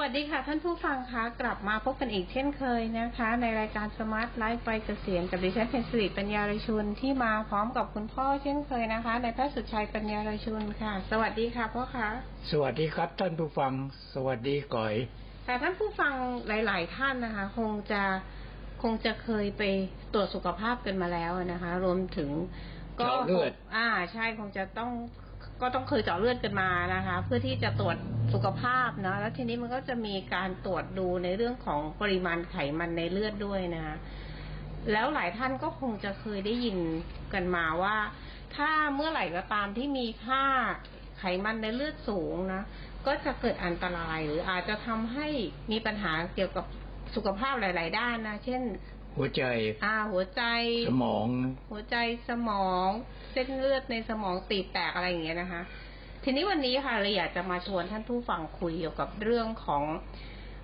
วัสดีค่ะ ท่านผู้ฟังคะกลับมาพบกันอีกเช่นเคยนะคะ ในรายการสมาร์ทไลฟ์ไปเกษียณกับดิฉันเพนสิริปัญญารชุนที่มาพร้อมกับคุณพ่อเช่นเคยนะคะในายแพทย์สุดชัยปัญญารชุนค่ะ สวัสดีค่ะพ่อคะสวัสดีครับท่านผู้ฟัง สวัสดีก่อยแต่ท่านผู้ฟังหลาย ๆ ท่านนะคะ คงจะคงจะเคยไปตรวจสุขภาพกันมาแล้วนะคะ รวมถึงก็เจาะเลือดอ่า ใช่คงจะต้อง ก็ต้องเคยเจาะเลือดกันมานะคะ เพื่อที่จะตรวจสุขภาพเนาะแล้วทีนี้มันก็จะมีการตรวจดูในเรื่องของปริมาณไขมันในเลือดด้วยนะคะแล้วหลายท่านก็คงจะเคยได้ยินกันมาว่า ถ้าเมื่อไหร่ก็ตามที่มีค่าไขมันในเลือดสูงนะก็จะเกิดอันตรายหรืออาจจะทำให้มีปัญหาเกี่ยวกับสุขภาพหลาย ๆ ด้านนะ เช่น หัวใจ อ่า หัวใจ สมอง หัวใจสมอง เส้นเลือดในสมองตีบแตกอะไรอย่างเงี้ยนะคะ ทีนี้วันนี้ค่ะเราอยากจะมาชวนท่านผู้ฟังคุยเกี่ยวกับเรื่องของ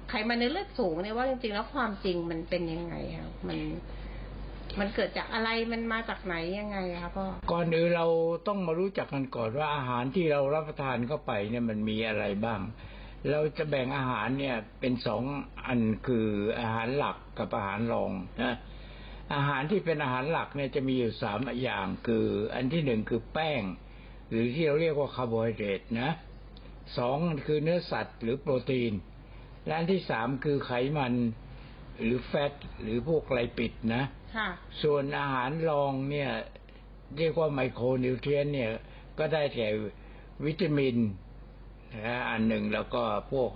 ไขมันในเลือดสูงเนี่ยว่าจริงๆแล้วความจริงมันเป็นยังไงคะมันมันเกิดจากอะไรมันมาจากไหนยังไงคะพ่อก่อนอื่นเราต้องมารู้จักกันก่อนว่าอาหารที่เรารับประทานเข้าไปเนี่ยมันมีอะไรบ้าง เราจะแบ่งอาหารเนี่ยเป็นสองอันคืออาหารหลักกับอาหารรองนะอาหารที่เป็นอาหารหลักเนี่ยจะมีอยู่สามอย่างคือ อันที่หนึ่งคือแป้ง หรือที่เราเรียกว่าคาร์โบไฮเดรตนะสองคือเนื้อสัตว์หรือโปรตีน และอันที่สามคือไขมันหรือแฟตหรือพวกไลปิดนะค่ะส่วนอาหารรองเนี่ยเรียกว่าไมโครนิวเทรียนเนี่ยก็ได้แก่วิตามิน นะอันหนึ่งแล้วก็พวก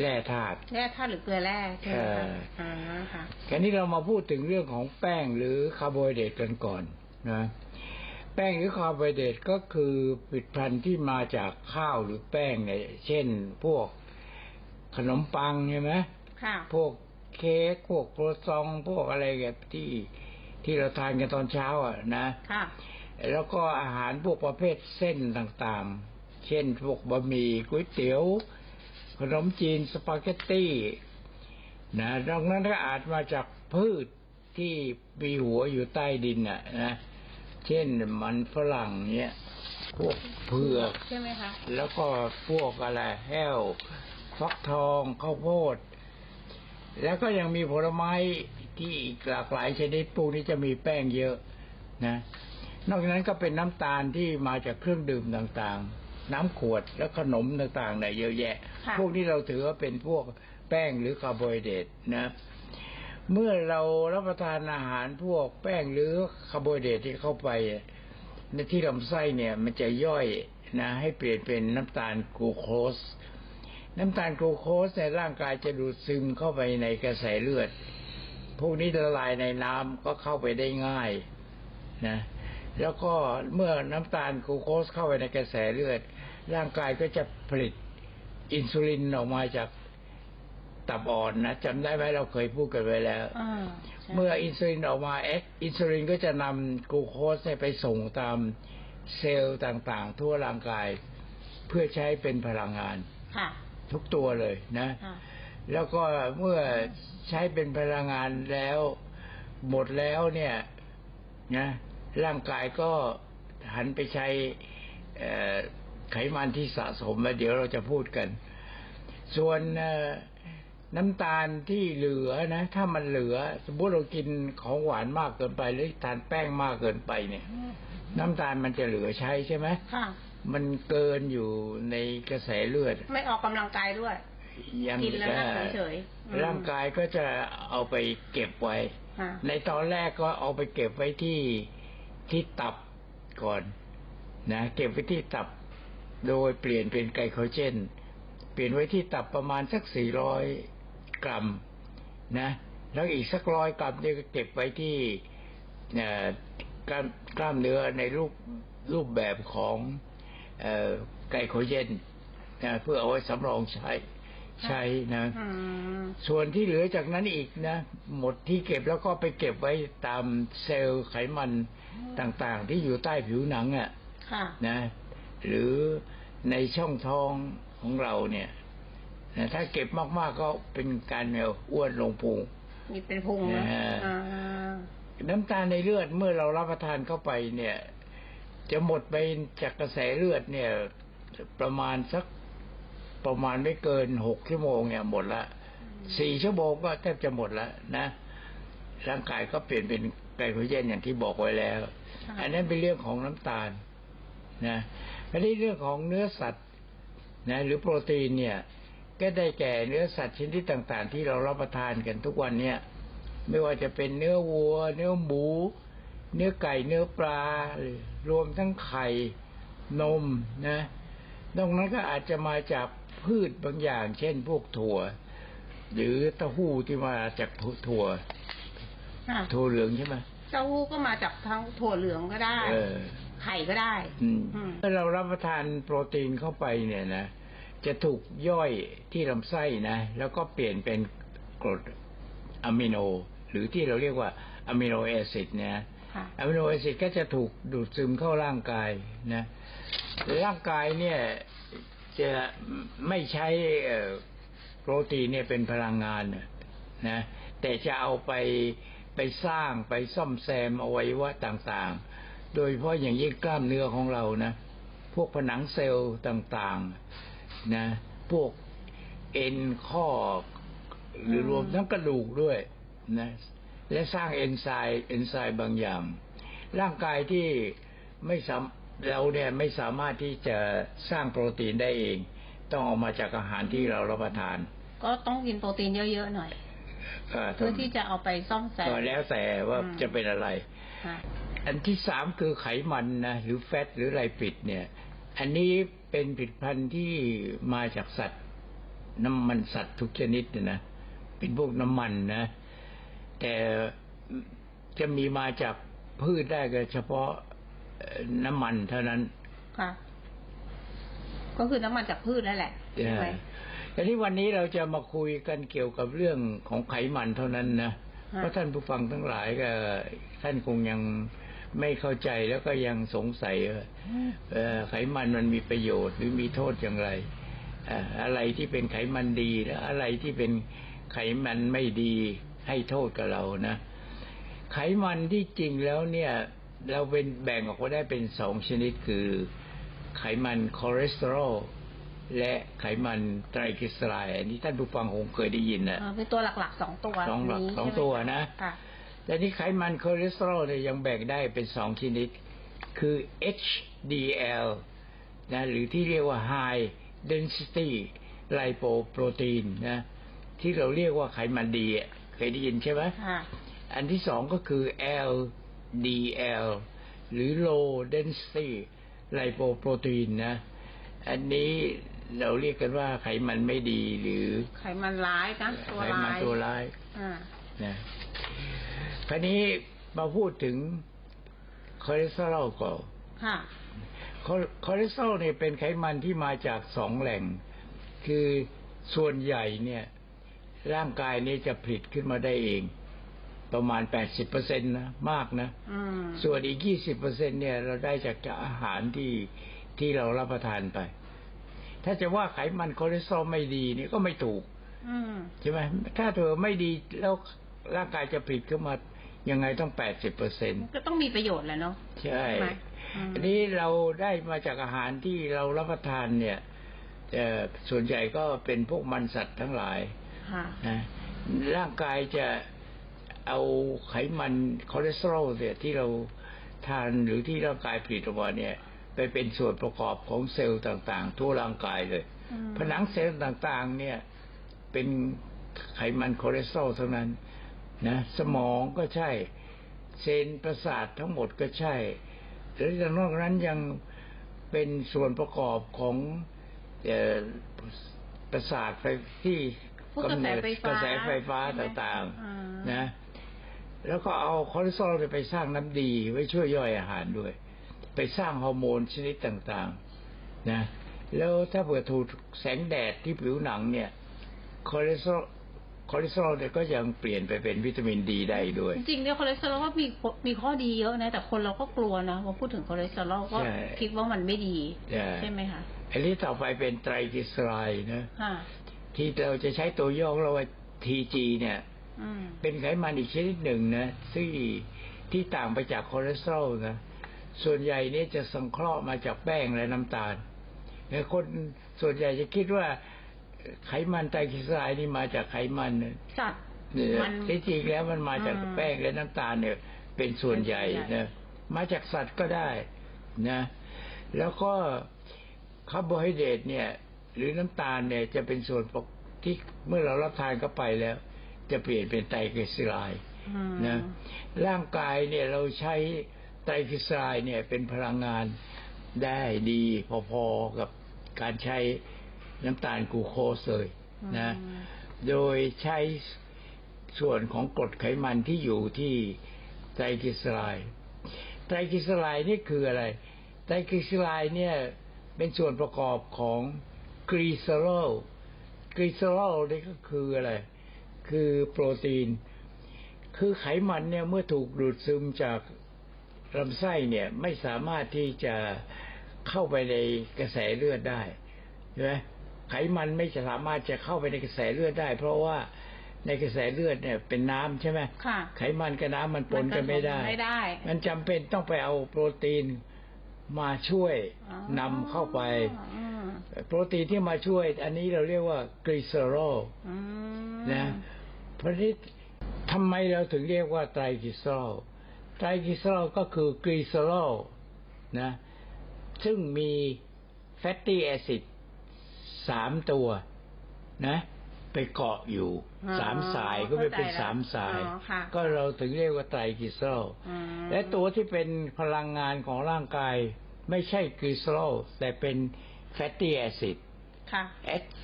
แร่ธาตุแร่ธาตุหรือเกลือแร่ใช่ไหมคะเอออ่าค่ะคราวนี้เรามาพูดถึงเรื่องของแป้งหรือคาร์โบไฮเดรตกันก่อนนะแป้งหรือคาร์โบไฮเดรตก็คือผลิตภัณฑ์ที่มาจากข้าวหรือแป้งเนี่ยเช่นพวกขนมปังใช่ไหมค่ะพวกเค้กพวกโครซองพวกอะไรแบบที่ที่เราทานกันตอนเช้าอะนะค่ะแล้วก็อาหารพวกประเภทเส้นต่างๆ เช่นพวกบะหมี่ก๋วยเตี๋ยว ขนมจีนสปาเกตตี้นะนอกนั้นก็อาจมาจากพืชที่มีหัวอยู่ใต้ดินน่ะนะเช่นมันฝรั่งเนี้ยพวกเผือกใช่ไหมคะแล้วก็พวกอะไรแห้วฟักทองข้าวโพด แล้วก็ยังมีผลไม้ที่อีกหลากหลายชนิดพวกนี้จะมีแป้งเยอะนะ นอกจากนั้นก็เป็นน้ำตาลที่มาจากเครื่องดื่มต่างๆ น้ำขวดและขนมต่างๆเนี่ยเยอะแยะค่ะพวกนี้เราถือว่าเป็นพวกแป้งหรือคาร์โบไฮเดรตนะ เมื่อเรารับประทานอาหารพวกแป้งหรือคาร์โบไฮเดรตที่เข้าไปในที่ลำไส้เนี่ย มันจะย่อยนะให้เปลี่ยนเป็นน้ำตาลกลูโคส น้ำตาลกลูโคสในร่างกายจะดูดซึมเข้าไปในกระแสเลือด พวกนี้ละลายในน้ำก็เข้าไปได้ง่ายนะแล้วก็เมื่อน้ำตาลกลูโคสเข้าไปในกระแสเลือด ร่างกายก็จะผลิตอินซูลินออกมาจากตับอ่อนนะจำได้ไหมเราเคยพูดกันไว้แล้วอ่าใช่เมื่ออินซูลินออกมาเอ็กอินซูลินก็จะนำกลูโคสเนี่ยไปส่งตามเซลล์ต่างๆ ทั่วร่างกาย เพื่อใช้เป็นพลังงานค่ะทุกตัวเลยนะค่ะแล้วก็เมื่อใช้เป็นพลังงานแล้ว หมดแล้วเนี่ยนะร่างกายก็หันไปใช้เอ่อ ไขมันที่สะสมแล้วเดี๋ยวเราจะพูดกัน ส่วนเอ่อน้ำตาลที่เหลือนะ ถ้ามันเหลือ สมมติเรากินของหวานมากเกินไป หรือทานแป้งมากเกินไปเนี่ย น้ำตาลมันจะเหลือใช้ใช่ไหมค่ะมันเกินอยู่ในกระแสเลือด ไม่ออกกำลังกายด้วยยังกินแล้วนั่งเฉยๆอืมร่างกายก็จะเอาไปเก็บไว้ค่ะในตอนแรกก็เอาไปเก็บไว้ที่ที่ตับก่อน นะ เก็บไว้ที่ตับ โดยเปลี่ยนเป็นไกลโคเจน เปลี่ยนไว้ที่ตับประมาณสักสี่ร้อยกรัมนะ แล้วอีกสักร้อยกรัมเนี่ยก็เก็บไว้ที่เอ่อกล้ามกล้ามเนื้อในรูปรูปแบบของเอ่อไกลโคเจนนะเพื่อเอาไว้สำรองใช้ใช้นะอืมส่วนที่เหลือจากนั้นอีกนะ หมดที่เก็บแล้วก็ไปเก็บไว้ตามเซลล์ไขมันต่างๆ ที่อยู่ใต้ผิวหนังอะ่ะค่ะนะ หรือ ในช่องท้องของเราเนี่ยนะถ้าเก็บมากๆก็เป็นการเนี่ยอ้วนลงพุงมีเป็นพุงนะอ่าอ่าน้ำตาลในเลือดเมื่อเรารับประทานเข้าไปเนี่ย จะหมดไปจากกระแสเลือดเนี่ย ประมาณสักประมาณไม่เกินหกชั่วโมงเนี่ยหมดละสี่ชั่วโมงก็แทบจะหมดแล้วนะร่างกายก็เปลี่ยนเป็นไกลโคเจนอย่างที่บอกไว้แล้วค่ะอันนั้นเป็นเรื่องของน้ำตาลนะ อันนี้เรื่องของเนื้อสัตว์นะหรือโปรตีนเนี่ยก็ได้แก่เนื้อสัตว์ชนิดต่างๆ ที่เรารับประทานกันทุกวันเนี่ยไม่ว่าจะเป็นเนื้อวัว เนื้อหมู เนื้อไก่เนื้อปลา รวมทั้งไข่นมนะนอกนั้นก็อาจจะมาจากพืชบางอย่าง เช่นพวกถั่ว หรือเต้าหู้ที่มาจากถั่วค่ะถั่วเหลืองใช่ไหมเต้าหู้ก็มาจากทั้งถั่วเหลืองก็ได้เออ ไข่ก็ได้ อืมอืมถ้าเรารับประทานโปรตีนเข้าไปเนี่ยนะ จะถูกย่อยที่ลำไส้นะ แล้วก็เปลี่ยนเป็นกรดอะมิโน หรือที่เราเรียกว่าอะมิโนแอซิดนะค่ะ อะมิโนแอซิดก็จะถูกดูดซึมเข้าร่างกายนะ ร่างกายเนี่ยจะไม่ใช้เอ่อโปรตีนเนี่ยเป็นพลังงานนะแต่จะเอาไปไปสร้างไปซ่อมแซมอวัยวะต่างๆ โดยเฉพาะอย่างยิ่งกล้ามเนื้อของเรานะ พวกผนังเซลล์ต่างๆ นะ พวกเอ็นข้อ หรือรวมทั้งกระดูกด้วยนะ และสร้างเอนไซม์เอนไซม์บางอย่าง ร่างกายที่ไม่สามเราเนี่ยไม่สามารถที่จะสร้างโปรตีนได้เอง ต้องเอามาจากอาหารที่เรารับประทาน ก็ต้องกินโปรตีนเยอะๆหน่อยก็เพื่อที่จะเอาไปซ่อมแซมก็แล้วแต่ว่าอืมจะเป็นอะไรค่ะ อันที่สามคือไขมันนะหรือแฟตหรือไลปิดเนี่ย อันนี้เป็นผลิตภัณฑ์ที่มาจากสัตว์ น้ำมันสัตว์ทุกชนิดเนี่ยนะเป็นพวกน้ำมันนะ แต่จะมีมาจากพืชได้ก็เฉพาะเอ่อน้ำมันเท่านั้นค่ะก็คือน้ำมันจากพืชนั่นแหละใช่ไหมแต่ที่วันนี้เราจะมาคุยกันเกี่ยวกับเรื่องของไขมันเท่านั้นนะค่ะเพราะท่านผู้ฟังทั้งหลายก็ท่านคงยัง ไม่เข้าใจแล้วก็ยังสงสัยว่าเอ่อไขมันมันมีประโยชน์หรือมีโทษอย่างไรเอ่ออะไรที่เป็นไขมันดีและอะไรที่เป็นไขมันไม่ดีให้โทษกับเรานะ ไขมันที่จริงแล้วเนี่ย เราเป็นแบ่งออกมาได้เป็นสองชนิดคือ ไขมันคอเลสเตอรอลและไขมันไตรกลีเซอไรด์อันนี้ท่านผู้ฟังคงเคยได้ยินนะอ่าเป็นตัวหลักๆสองตัวสองหลักนี้สองใช่ไหมตัวนะค่ะ แต่นี่ไขมันคอเลสเตอรอลเนี่ยยังแบ่งได้เป็นสองชนิด คือ HDL นะหรือที่เรียกว่า High Density Lipoprotein นะที่เราเรียกว่าไขมันดีอะเคยได้ยินใช่ไหมค่ะอันที่สองก็คือ LDL หรือ Low Density Lipoprotein นะ อันนี้เราเรียกกันว่าไขมันไม่ดีหรือ ไขมันร้ายนะตัวไขมันร้ายตัวร้ายอ่านะ คราวนี้มาพูดถึงคอเลสเตอรอลก่อนค่ะคอคอเลสเตอรอลเนี่ยเป็นไขมันที่มาจากสองแหล่ง คือส่วนใหญ่เนี่ย ร่างกายนี้จะผลิตขึ้นมาได้เอง ประมาณ80%นะมากนะอืมส่วนอีก20%เนี่ย เราได้จากจากอาหารที่ที่เรารับประทานไป ถ้าจะว่าไขมันคอเลสเตอรอลไม่ดีนี่ก็ไม่ถูกอืมใช่ไหมถ้าเธอไม่ดีแล้วร่างกายจะผลิตขึ้นมา ยังไงต้อง80เปอร์เซ็นก็ต้องมีประโยชน์แหละเนาะใช่ไหมอืมอันนี้เราได้มาจากอาหารที่เรารับประทานเนี่ยเอ่อส่วนใหญ่ก็เป็นพวกมันสัตว์ทั้งหลายค่ะนะร่างกายจะเอาไขมันคอเลสเตอรอลเนี่ยที่เราทานหรือที่ร่างกายผลิตออกมาเนี่ย ไปเป็นส่วนประกอบของเซลล์ต่างๆ ทั่วร่างกายเลยอืมผนังเซลล์ต่างๆ เนี่ย เป็นไขมันคอเลสเตอรอลทั้งนั้น นะสมองก็ใช่ เซลล์ประสาททั้งหมดก็ใช่แล้วจากนอกนั้นยังเป็นส่วนประกอบของเอ่อประสาทไฟที่พวกกระแสไฟฟ้ากระแสไฟฟ้าใช่ไหมต่างอ่าๆนะ แล้วก็เอาคอเลสเตอรอลไปสร้างน้ำดีไว้ช่วยย่อยอาหารด้วย ไปสร้างฮอร์โมนชนิดต่างๆ นะ แล้วถ้าเผื่อถูกแสงแดดที่ผิวหนังเนี่ยคอเลสเตอรอล คอเลสเตอรอลเนี่ยก็ยังเปลี่ยนไปเป็นวิตามินดีได้ด้วย จริงๆเนี่ยคอเลสเตอรอลก็มีมีข้อดีเยอะนะ แต่คนเราก็กลัวนะพอพูดถึงคอเลสเตอรอลก็ใช่คิดว่ามันไม่ดีใช่ใช่ไหมคะอันนี้ต่อไปเป็นไตรกลีเซอไรด์นะค่ะที่เราจะใช้ตัวย่อของเราว่า TG เนี่ยอืมเป็นไขมันอีกชนิดหนึ่งนะที่ที่ต่างไปจากคอเลสเตอรอลนะส่วนใหญ่เนี่ยจะสังเคราะห์มาจากแป้งและน้ำตาลแต่คนส่วนใหญ่จะคิดว่า ไขมันไตรกลีเซอไรด์นี่มาจากไขมันเนี่ยสัตว์เนี่ยมันที่จริงแล้วมันมาจากอืมแป้งและน้ำตาลเนี่ยเป็นส่วนใหญ่เป็นส่วนใหญ่นะมาจากสัตว์ก็ได้นะ แล้วก็คาร์โบไฮเดรตเนี่ย หรือน้ำตาลเนี่ยจะเป็นส่วนประกอบที่เมื่อเรารับทานเข้าไปแล้ว จะเปลี่ยนเป็นไตรกลีเซอไรด์อืมนะร่างกายเนี่ยเราใช้ไตรกลีเซอไรด์เนี่ยเป็นพลังงานได้ดีพอๆกับการใช้ น้ำตาลกลูโคสเลยนะอืมโดยใช้ส่วนของกรดไขมันที่อยู่ที่ไตรกลีเซอไรด์ไตรกลีเซอไรด์นี่คืออะไร ไตรกลีเซอไรด์เนี่ยเป็นส่วนประกอบของกรีเซอโรลกรีเซอโรลนี่ก็คืออะไร คือโปรตีน คือไขมันเนี่ยเมื่อถูกดูดซึมจากลำไส้เนี่ยไม่สามารถที่จะเข้าไปในกระแสเลือดได้ใช่ไหม ไขมันไม่สามารถจะเข้าไปในกระแสเลือดได้ เพราะว่าในกระแสเลือดเนี่ยเป็นน้ำใช่ไหมค่ะไขมันกับน้ำมันปนกันไม่ได้ไม่ได้ มันจำเป็นต้องไปเอาโปรตีนมาช่วยอ๋อนำเข้าไปอืมโปรตีนที่มาช่วย อันนี้เราเรียกว่ากรีเซอโรลอืมนะเพราะนี้ทำไมเราถึงเรียกว่าไตรกลีเซอโรลไตรกลีเซอโรลก็คือกรีเซอโรลนะซึ่งมีแฟตตี้แอซิด สามตัวนะ ไปเกาะอยู่อ๋อสามสายก็ไปเป็นเข้าใจแล้วสามสายอ๋อค่ะก็เราถึงเรียกว่าไตรกลีเซอโรลอืมและตัวที่เป็นพลังงานของร่างกาย ไม่ใช่กรีเซอโรลแต่เป็นแฟตตี้แอซิดค่ะ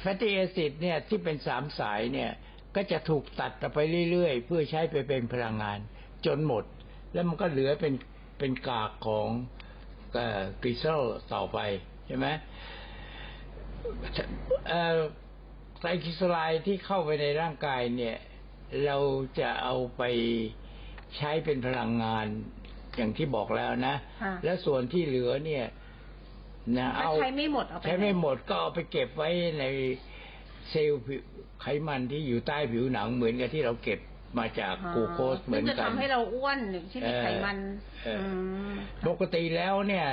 แฟตตี้แอซิดเนี่ยที่เป็นสามสายเนี่ยก็จะถูกตัดออกไปเรื่อยๆ เพื่อใช้ไปเป็นพลังงาน จนหมด แล้วมันก็เหลือเป็นเป็นกากของกรีเซอลต่อไปใช่ไหมเอ่อ ไตรกลีเซอไรด์ที่เข้าไปในร่างกายเนี่ย เราจะเอาไปใช้เป็นพลังงานอย่างที่บอกแล้วนะค่ะและส่วนที่เหลือเนี่ย นะถ้าเอาใช้ไม่หมดเอาไปใช้ไม่หมดก็เอาไปเก็บไว้ในเซลล์ผิวไขมันที่อยู่ใต้ผิวหนังเหมือนกับที่เราเก็บมาจากอ๋อกลูโคสเหมือนซึ่งกัจะนทำให้เราอ้วนใช่ไหมเออไขมันเอออื ม ปกติแล้วเนี่ย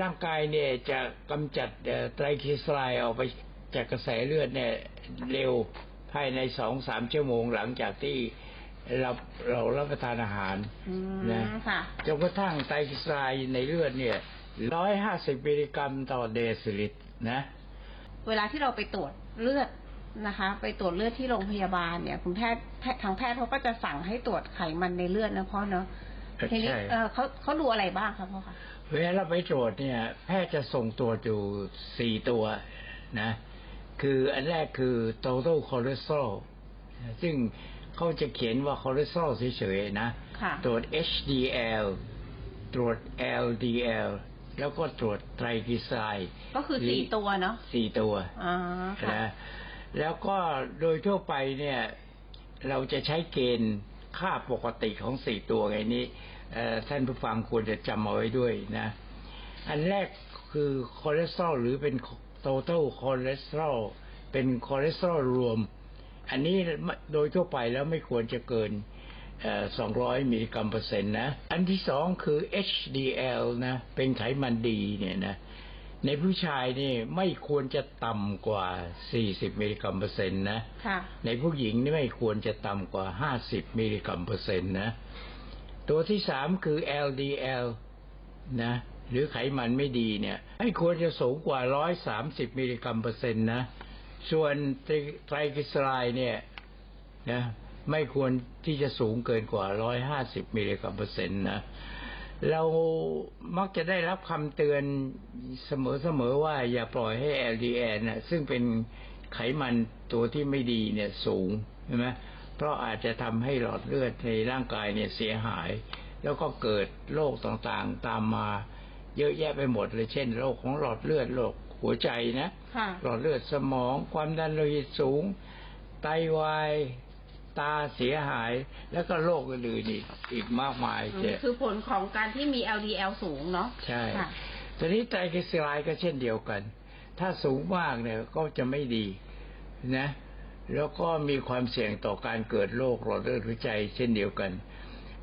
ร่างกายเนี่ยจะกำจัดเอ่อไตรกลีเซอไรด์ออกไปจากกระแสเลือดเนี่ยเร็วภายในสองสามชั่วโมงหลังจากที่เราเรารับประทานอาหารอืมนะค่ะจนกระทั่งไตรกลีเซอไรด์ในเลือดเนี่ยร้อยห้าสิบมิลลิกรัมต่อเดซิลิตรนะ เวลาที่เราไปตรวจเลือดนะคะ ไปตรวจเลือดที่โรงพยาบาลเนี่ย คุณแพทย์แพทย์ทางแพทย์เขาก็จะสั่งให้ตรวจไขมันในเลือดนะพ่อเนาะใช่ทีนี้เออเขาเขาดูอะไรบ้างคะพ่อคะ เวลาเราไปตรวจเนี่ย แพทย์จะส่งตัวจอยู่สี่ตัวนะ คืออันแรกคือ total cholesterol ซึ่งเขาจะเขียนว่า cholesterol เฉยๆนะค่ะตรวจ HDL ตรวจ LDL แล้วก็ตรวจไตรกลีเซอไรด์ก็คือสี่ตัวเนาะสี่ตัวอ๋อค่ะนะแล้วก็โดยทั่วไปเนี่ย เราจะใช้เกณฑ์ค่าปกติของสี่ตัวไงนี้เอ่อ ท่านผู้ฟังควรจะจำเอาไว้ด้วยนะ อันแรกคือคอเลสเตอรอลหรือเป็น total คอเลสเตอรอลเป็นคอเลสเตอรอลรวม อันนี้โดยทั่วไปแล้วไม่ควรจะเกินเอ่อ200 มิลลิกรัมเปอร์เซ็นต์นะ อันที่สองคือ HDL นะ เป็นไขมันดีเนี่ยนะ ในผู้ชายนี่ไม่ควรจะต่ำกว่า 40 มิลลิกรัมเปอร์เซ็นต์นะค่ะในผู้หญิงนี่ไม่ควรจะต่ำกว่า 50 มิลลิกรัมเปอร์เซ็นต์นะ ตัวที่สามคือ LDL นะหรือไขมันไม่ดีเนี่ยไม่ควรจะสูงกว่า 130 มิลลิกรัมเปอร์เซ็นต์นะ ส่วนไตรกลีเซอไรด์เนี่ยนะไม่ควรที่จะสูงเกินกว่า 150 มิลลิกรัมเปอร์เซ็นต์นะ เรามักจะได้รับคำเตือนเสมอๆว่าอย่าปล่อยให้ LDL นะซึ่งเป็นไขมันตัวที่ไม่ดีเนี่ยสูงใช่ไหม เพราะอาจจะทำให้หลอดเลือดในร่างกายเนี่ยเสียหาย แล้วก็เกิดโรคต่างๆตามมาเยอะแยะไปหมดเลยเช่นโรคของหลอดเลือดโรคหัวใจนะค่ะหลอดเลือดสมอง ความดันโลหิตสูง ไตวายตาเสียหายแล้วก็โรคอื่นๆอีกอีกมากมายอืมเจ้คือผลของการที่มี LDL สูงเนาะใช่ค่ะตอนนี้ไตรกลีเซอไรด์ก็เช่นเดียวกัน ถ้าสูงมากเนี่ยก็จะไม่ดีนะ แล้วก็มีความเสี่ยงต่อการเกิดโรคหลอดเลือดหัวใจเช่นเดียวกัน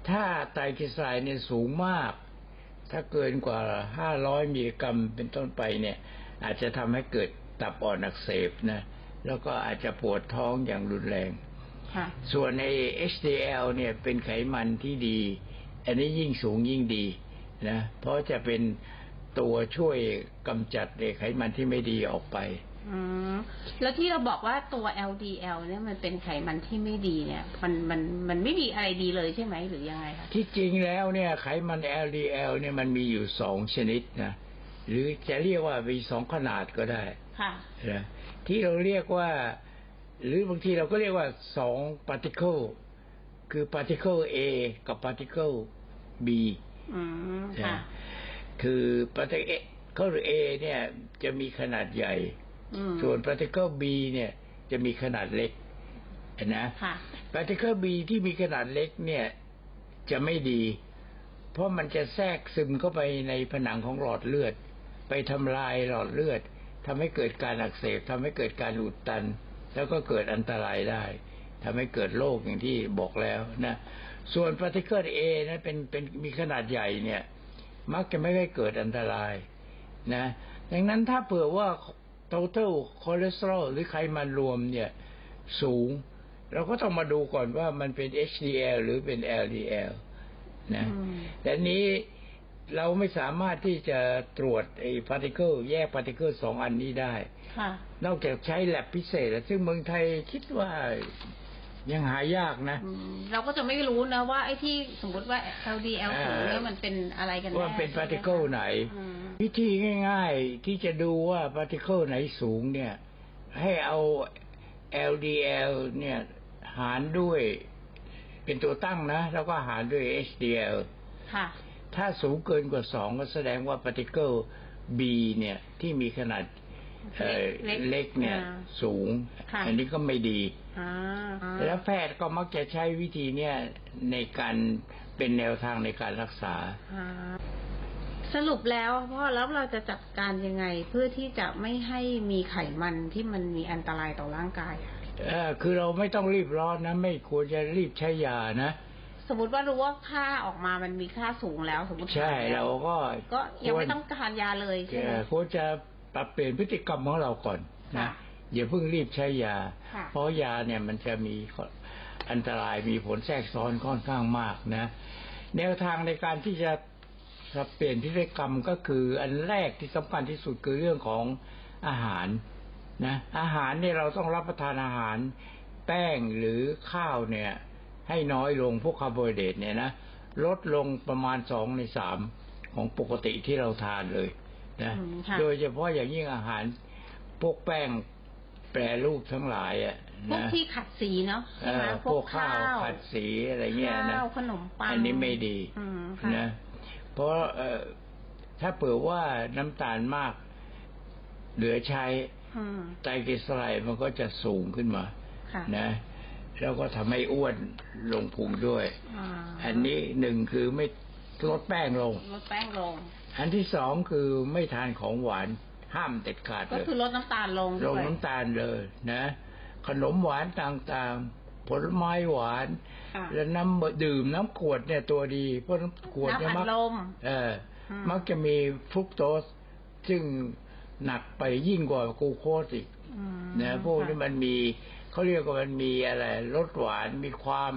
ถ้าไตรกลีเซอไรด์เนี่ยสูงมาก ถ้าเกินกว่า 500มิลลิกรัมเป็นต้นไปเนี่ย อาจจะทำให้เกิดตับอ่อนอักเสบนะ แล้วก็อาจจะปวดท้องอย่างรุนแรงค่ะส่วนใน HDL เนี่ยเป็นไขมันที่ดี อันนี้ยิ่งสูงยิ่งดีนะ เพราะจะเป็นตัวช่วยกำจัดไขมันที่ไม่ดีออกไป อืมแล้วที่เราบอกว่าตัว LDL เนี่ยมันเป็นไขมันที่ไม่ดีเนี่ย มันมันมันไม่มีอะไรดีเลยใช่ไหมหรือยังไงคะที่จริงแล้วเนี่ย ไขมัน LDL เนี่ยมันมีอยู่สองชนิดนะหรือจะเรียกว่ามีสองขนาดก็ได้ค่ะนะที่เราเรียกว่า หรือบางทีเราก็เรียกว่าสอง particle คือ particle A กับ particle B อืมค่ะนะคือ particle A เนี่ยจะมีขนาดใหญ่อืม ส่วน particle B เนี่ยจะมีขนาดเล็กนะค่ะ particle B ที่มีขนาดเล็กเนี่ยจะไม่ดี เพราะมันจะแทรกซึมเข้าไปในผนังของหลอดเลือด ไปทำลายหลอดเลือดทำให้เกิดการอักเสบทำให้เกิดการอุดตัน แล้วก็เกิดอันตรายได้ทำให้เกิดโรคอย่างที่บอกแล้วนะส่วน particle A นะเป็นเป็นมีขนาดใหญ่เนี่ย มักจะไม่ได้เกิดอันตรายนะดังนั้นถ้าเผื่อว่า total cholesterol หรือไขมันรวมเนี่ยสูง เราก็ต้องมาดูก่อนว่ามันเป็น HDL หรือเป็น LDL นะอืมแต่นี้เราไม่สามารถที่จะตรวจไอ้ particle แยก particle สองอันนี้ได้ค่ะนอกจากใช้แลบพิเศษ ซึ่งเมืองไทยคิดว่า ยังหายากนะ อืมเราก็จะไม่รู้นะว่าไอ้ที่สมมติว่า LDL อ่าสูงเนี่ยมันเป็นอะไรกันแน่ว่าเป็น particle ไหน อืมวิธีง่าย ๆ ที่จะดูว่า particle ไหนสูงเนี่ย ให้เอา LDL เนี่ย หารด้วย เป็นตัวตั้งนะ แล้วก็หารด้วย HDL ค่ะ ถ้าสูงเกินกว่าสองก็แสดงว่า particle B เนี่ย ที่มีขนาด เอ่อเล็กเล็กเนี่ยอ่าสูงค่ะอันนี้ก็ไม่ดีอ่าแล้วแพทย์ก็มักจะใช้วิธีเนี่ยในการเป็นแนวทางในการรักษาอ่าสรุปแล้วพ่อแล้วเราจะจัดการยังไง เพื่อที่จะไม่ให้มีไขมันที่มันมีอันตรายต่อร่างกายอะเออคือเราไม่ต้องรีบร้อนนะ ไม่ควรจะรีบใช้ยานะสมมติว่ารู้ว่าค่าออกมามันมีค่าสูงแล้ว สมมติใช่ทนแล้เราวก็ก็ยังไม่ควรต้องทานยาเลยใช่ไหมเอ่อควรจะ ปรับเปลี่ยนพฤติกรรมของเราก่อนนะค่ะอย่าเพิ่งรีบใช้ยาค่ะเพราะยาเนี่ยมันจะมีอันตรายมีผลแทรกซ้อนค่อนข้างมากนะ แนวทางในการที่จะปรับเปลี่ยนพฤติกรรมก็คืออันแรกที่สำคัญที่สุดคือเรื่องของอาหารนะอาหารเนี่ยเราต้องรับประทานอาหารแป้งหรือข้าวเนี่ย ให้น้อยลงพวกคาร์โบไฮเดรตเนี่ยนะลดลงประมาณสองในสามของปกติที่เราทานเลย นะอืมค่ะโดยเฉพาะอย่างยิ่งอาหารพวกแป้งแปรรูปทั้งหลายอะพวกนะที่ขัดสีเนาะเอ่ใช่ไหมอพวกข้าวผัดสีอะไรเงี้ยนะข้าวขนมปังอันนี้ไม่ดีอืมค่ะนะเพราะเอ่อถ้าเผื่อว่าน้ำตาลมาก เหลือใช้อืมไตรกลีเซอไรด์มันก็จะสูงขึ้นมาค่ะนะแล้วก็ทำให้อ้วนลงพุงด้วยาอันนี้หนึ่งคือไม่ลดแป้งลงลดแป้งลง อันที่สองคือไม่ทานของหวานห้ามเด็ดขาดก็เลยคือลดน้ำตาลลงลด้งวยน้ำตาลเลยนะ ขนมหวานต่างๆ ผลไม้หวานค่ะและน้ำดื่มน้ำขวดเนี่ยตัวดี เพราะน้ำขวดเนี่ยน้ำอัมัดกลมเอออมมักจะมีฟรุกโตส ซึ่งหนักไปยิ่งกว่ากลูโคสอีกอืมนะพวกนี้ค่ะมันมีเขาเรียกว่ามันมีอะไรรสหวานมีความ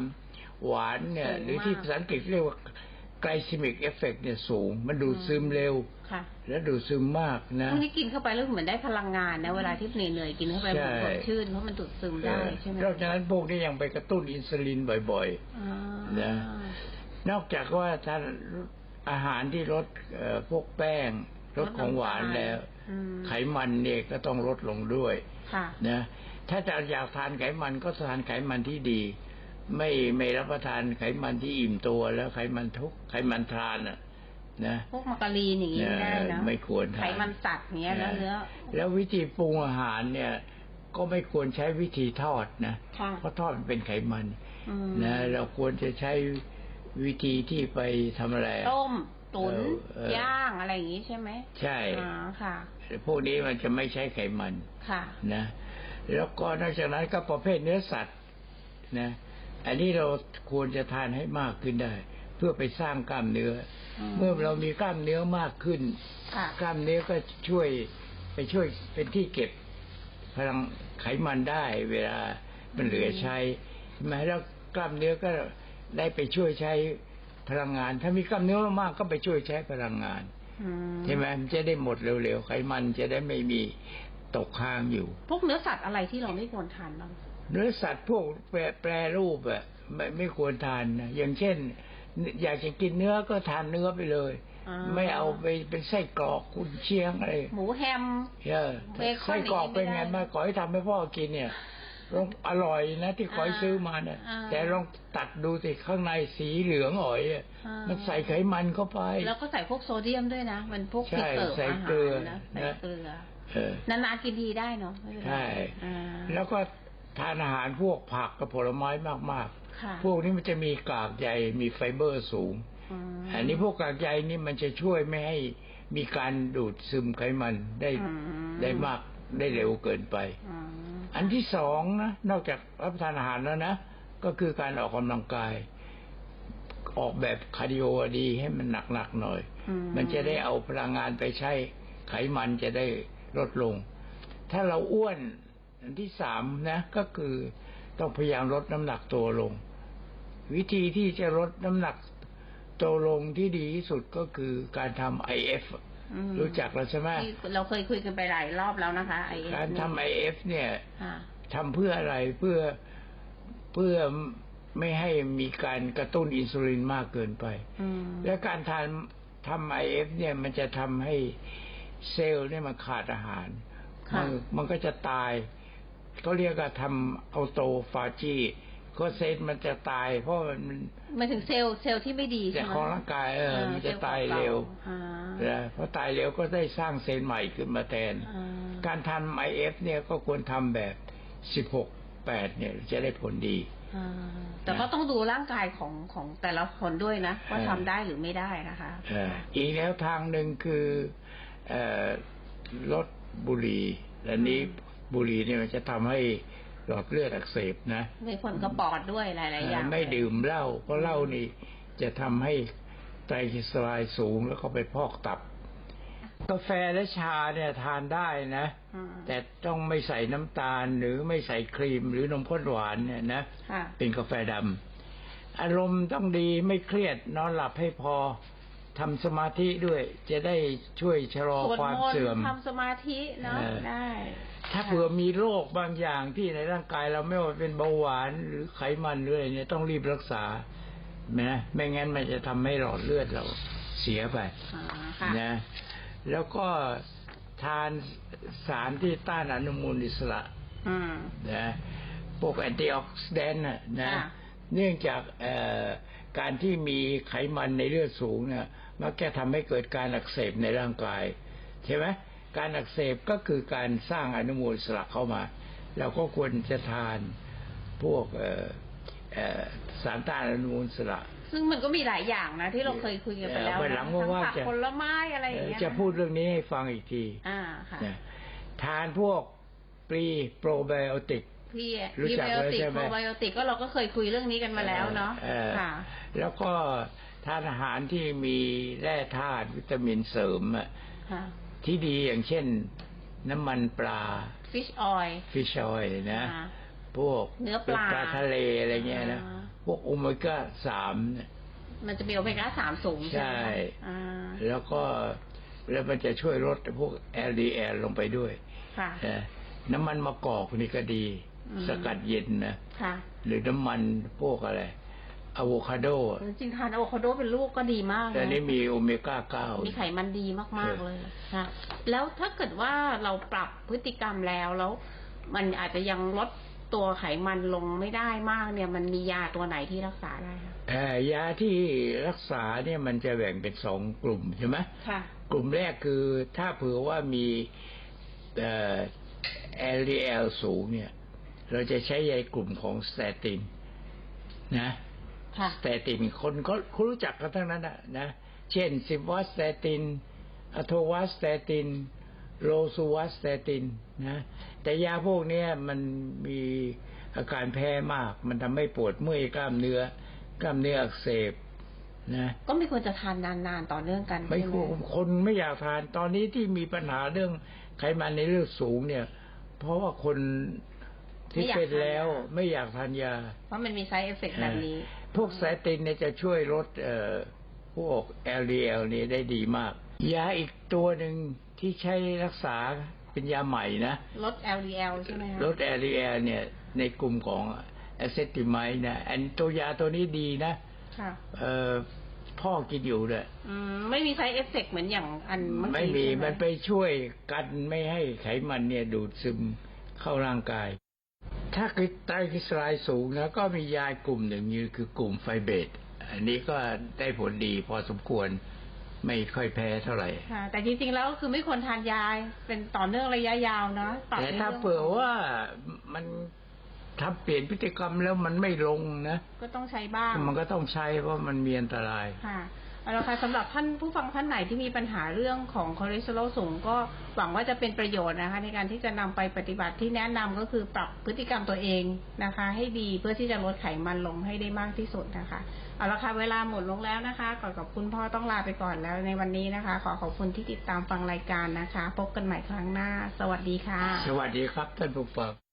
หวานเนี่ยสูงหรือที่มากภาษาอังกฤษเรียกว่า ไกลซิมิกเอฟเฟกเนี่ยสูง มันดูดซึมเร็ว ค่ะ และดูดซึมมากนะพวกนี้กินเข้าไปแล้วเหมือนได้พลังงานนะ เวลาที่เหนื่อยๆกินเข้าไปใช่มันสดชื่นเพราะมันดูดซึมได้ใช่ไหมนอกจากนั้นพวกนี้ยังไปกระตุ้นอินซูลินบ่อยอ่านะๆนอกจากว่าทานอาหารที่ลดเอ่อพวกแป้งลดของหวานแล้วอืมไขมันเนี่ยก็ต้องลดลงด้วยค่ะนะถ้าจะอยากทานไขมันก็ทานไขมันที่ดี ไม่ไม่รับประทานไขมันที่อิ่มตัวแล้วไขมันทุกไขมันทรานอะ นะพวกมาการีนอย่างนี้ไม่ได้เนอะไม่ควรทานไขมันสัตว์อย่างเงี้ยแล้วเนื้อแล้ววิธีปรุงอาหารเนี่ย ก็ไม่ควรใช้วิธีทอดนะค่ะเพราะทอดมันเป็นไขมันอืมนะเราควรจะใช้วิธีที่ไปทำอะไรอะต้มตุ๋นเออเออย่างอะไรอย่างงี้ใช่ไหมใช่อ่าค่ะพวกนี้มันจะไม่ใช้ไขมันค่ะ นะ แล้วก็นอกจากนั้นก็ประเภทเนื้อสัตว์ นะ อันนี้เราควรจะทานให้มากขึ้นได้ เพื่อไปสร้างกล้ามเนื้ออมเมื่อเรามีกล้ามเนื้อมากขึ้นค่ะกล้ามเนื้อก็ช่วยไปช่วยเป็นที่เก็บพลังไขมันได้ เวลามันเหลือใช้ใช่ไหมแล้วกล้ามเนื้อก็ได้ไปช่วยใช้พลังงาน ถ้ามีกล้ามเนื้อมากๆก็ไปช่วยใช้พลังงานอืมใช่ไหมมันจะได้หมดเร็วๆไขมันจะได้ไม่มีตกค้างอยู่ พวกเนื้อสัตว์อะไรที่เราไม่ควรทานบ้าง เนื้อสัตว์พวกแปรแปรรูปอะไม่ไม่ควรทานนะอย่างเช่น อยากจะกินเนื้อก็ทานเนื้อไปเลยอ่าไม่เอาไปเป็นไส้กรอกกุนเชียงอะไรหมูแฮมเออเบคอนไส้กรอกเป็นไงอย่างนี้ไม่ได้มาขอให้ทำให้พ่อกินเนี่ยลองอร่อยนะที่ขอให้ซื้อมาเนี่ยอ่าแต่ลองตัดดูสิข้างในสีเหลืองอ่อยอะอ่ามัมันใส่ไขมันเข้าไป แล้วก็ใส่พวกโซเดียมด้วยนะ มันพวกใช่ติดเติมใส่อาหาเกลือรนะใส่นะเกลือเออนานๆกินดีได้เนาะไม่เป็นไรใช่อ่าแล้วก็ ทานอาหารพวกผักกับผลไม้มากค่ะๆพวกนี้มันจะมีกากใยมีไฟเบอร์สูงมอันนี้พวกกากใยนี่มันจะช่วยไม่ให้มีการดูดซึมไขมันได้อืมได้มากได้เร็วเกินไปอืมอันที่สองนะนอกจากรับประทานอาหารแล้วนะ ก็คือการออกกำลังกาย ออกแบบคาร์ดิโอดีให้มันหนักๆหน่อยอืมันจะได้เอาพลังงานไปใช้ไขมันจะได้ลดลง ถ้าเราอ้วน อันที่สามนะก็คือต้องพยายามลดน้ำหนักตัวลง วิธีที่จะลดน้ำหนักตัวลงที่ดีที่สุดก็คือการทำ IF อืมรู้จักแล้วใช่ไหมที่เราเคยคุยกันไปหลายรอบแล้วนะคะไอการทำ IF เนี่ยค่ะทำเพื่ออะไรเพื่อเพื่อไม่ให้มีการกระตุ้นอินซูลินมากเกินไปอืมและการทานทำไอเอฟเนี่ยมันจะทำให้เซลล์เนี่ยมันขาดอาหารค่ะมันมันก็จะตาย เขาเรียกว่าทำอัลโตฟาจีก็เซลล์มันจะตาย เพราะมันหมายถึงเซลล์เซลล์ที่ไม่ดีแต่ใช่ไหมของร่างกายเออมันจะตายเร็วอ่านะพอตายเร็วก็ได้สร้างเซลล์ใหม่ขึ้นมาแทนอ่าการทำไอเอฟเนี่ยก็ควรทำแบบสิบหกแปดเนี่ยจะได้ผลดีอ่าแต่ก็ต้องดูร่างกายของของแต่ละคนด้วยนะ ว่าเออทำได้หรือไม่ได้นะคะเอ่ออีกแนวทางหนึ่งคือเอ่อลดบุหรี่และนี้ บุหรี่เนี่ยมันจะทำให้หลอดเลือดอักเสบนะมีผลกระปอดด้วยหลายๆอย่างไม่ดื่มเหล้าเพราะเหล้านี่จะทำให้ไตรกลีเซอไรด์สูงแล้วก็ไปพอกตับ กาแฟและชาเนี่ยทานได้นะอืมแต่ต้องไม่ใส่น้ำตาลหรือไม่ใส่ครีมหรือนมข้นหวานเนี่ยนะค่ะเป็นกาแฟดำอารมณ์ต้องดีไม่เครียดนอนหลับให้พอทำสมาธิด้วยจะได้ช่วยชะลอสวดความมนเสื่อมต์ทำสมาธิเนาะเออได้ ถ้าเผื่อมีโรคบางอย่างที่ในร่างกายเราไม่ว่าเป็นเบาหวานหรือไขมันหรืออะไรเนี่ยต้องรีบรักษานะไม่งั้นมันจะทำให้หลอดเลือดเราเสียไปอ่าค่ะนะแล้วก็ทานสารที่ต้านอนุมูลอิสระอืมนะพวกแอนตี้ออกซิแดนต์น่ะนะค่ะเนื่องจากเอ่อการที่มีไขมันในเลือดสูงเนี่ยมักจะทำให้เกิดการอักเสบในร่างกาย ใช่ไหม การอักเสบก็คือการสร้างอนุมูลอิสระเข้ามา เราก็ควรจะทานพวกเอ่อเอ่อสารต้านอนุมูลอิสระซึ่งมันก็มีหลายอย่างนะ ที่เราเคยคุยกันไปแล้วเออวันหลันะงทั้งว่าผักจะผลไม้อะไรอย่างเงี้ยจะพูดเรื่องนี้ให้ฟังอีกที อ่าค่ะนะทานพวกปรีโปรไบโอติกพี่รู้พีจักไบโอติกแล้วใช่ไหมโปรไบโอติกก็เราก็เคยคุยเรื่องนี้กันมาแล้วเนาะออค่ะ แล้วก็ทานอาหารที่มีแร่ธาตุวิตามินเสริมอะค่ะ ที่ดีอย่างเช่น น้ำมันปลาฟิชออยฟิชออยนะอ่าพวกเนื้อปลาปลาทะเลอะไรเงี้ยนะอ่าพวกโอเมก้าสามเนี่ยมันจะมีโอเมก้าสามสูง ใช่ไหมใช่อ่าแล้วก็แล้วมันจะช่วยลดพวก LDL ลงไปด้วย ค่ะนะน้ำมันมะกอกนี่ก็ดีอืมสกัดเย็นนะค่ะหรือน้ำมันพวกอะไร อะโวคาโดอะจริงๆทานอะโวคาโดเป็นลูกก็ดีมากแต่นะนี่มีโอเมก้าเก้ามีไขมันดีมากเออๆเลยค่ะแล้วถ้าเกิดว่าเราปรับพฤติกรรมแล้วแล้ว มันอาจจะยังลดตัวไขมันลงไม่ได้มากเนี่ย มันมียาตัวไหนที่รักษาได้คะเอ่อยาที่รักษาเนี่ยมันจะแบ่งเป็นสองกลุ่มใช่ไหมค่ะ กลุ่มแรกคือถ้าเผื่อว่ามีเอ่อ LDL สูงเนี่ย เราจะใช้ยากลุ่มของสเตตินนะค่ะ สเตตินคนเขาเขารู้จักกันทั้งนั้นนะนะเช่นซิวัสสเตตินอะโทวัสสเตตินโรซูวัสสเตตินนะแต่ยาพวกเนี้ยมันมีอาการแพ้มาก มันทำให้ปวดเมื่อยกล้ามเนื้อกล้ามเนื้ออักเสบนะก็ไม่ควรจะทานนานๆต่อเนื่องกัน ไม่ใช่หควรคนไม่อยากทานตอนนี้ที่มีปัญหาเรื่องไขมันในเลือดสูงเนี่ย เพราะว่าคนที่ไม่อยากเป็นแล้วทานยาไม่อยากทานยา เพราะมันมี side effect แบบนี้ พวกสายตินเนี่ยจะช่วยลดเอ่อพวก LDL นี่ได้ดีมาก ยาอีกตัวหนึ่งที่ใช้รักษาเป็นยาใหม่นะ ลด LDL ใช่ไหมคะลด LDL เนี่ยในกลุ่มของอะเซติไมด์นะอันตัวยาตัวนี้ดีนะค่ะเอ่อพ่อกินอยู่เนี่ยอืมไม่มี side effect เหมือนอย่างอันเมื่อไม่กี้มีใช่หมันไปช่วยกันไม่ให้ไขมันเนี่ยดูดซึมเข้าร่างกาย ถ้าไตรกลีเซอไรด์สูงนะก็มียากลุ่มหนึ่งอยู่คือกลุ่มไฟเบตอันนี้ก็ได้ผลดีพอสมควรไม่ค่อยแพ้เท่าไหร่ค่ะแต่จริงๆแล้วก็คือไม่ควรทานยาเป็นต่อเนื่องระยะยาวเนาะปรับแต่ในถ้ารื่องเผื่อว่ามันทำเปลี่ยนพฤติกรรมแล้วมันไม่ลงนะ ก็ต้องใช้บ้าง มันก็ต้องใช้เพราะมันมีอันตราย ค่ะ เอาละค่ะสำหรับท่านผู้ฟังท่านไหนที่มีปัญหาเรื่องของคอเลสเตอรอลสูงก็หวังว่าจะเป็นประโยชน์นะคะ ในการที่จะนำไปปฏิบัติที่แนะนำก็คือปรับพฤติกรรมตัวเองนะคะ ให้ดีเพื่อที่จะลดไขมันลงให้ได้มากที่สุดนะคะเอาละค่ะเวลาหมดลงแล้วนะคะก่อนกับคุณพ่อต้องลาไปก่อนแล้วในวันนี้นะคะ ขอขอบคุณที่ติดตามฟังรายการนะคะ พบกันใหม่ครั้งหน้า สวัสดีค่ะ สวัสดีครับท่านผู้ฟัง